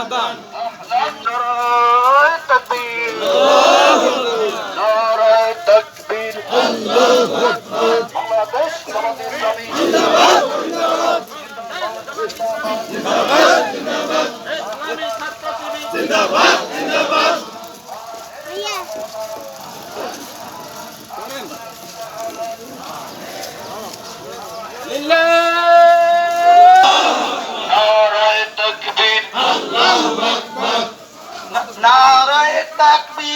জিন্দাবাদ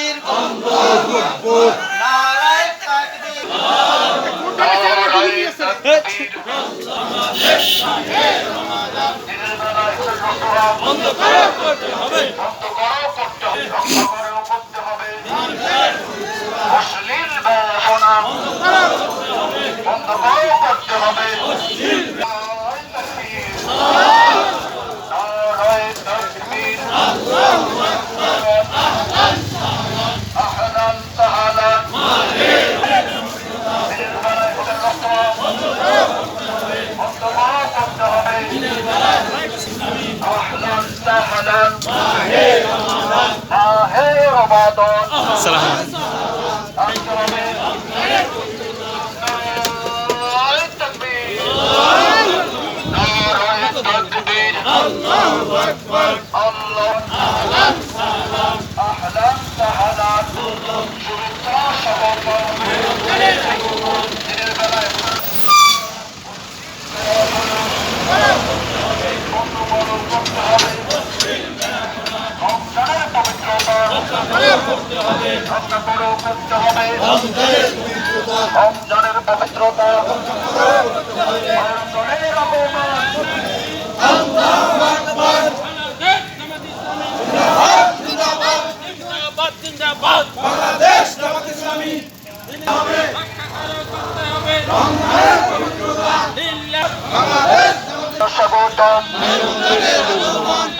তাকবীর আল্লাহু আকবার নারায়ে তাকবীর বন্ধ করতে হবে অবাদন রমজানের পবিত্রতা রমজানের অপমান বাংলাদেশ জামাত ইসলামী হবে রমজানের পবিত্রতা বাংলাদেশ জামাত ইসলামী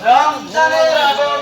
Vamos, galera!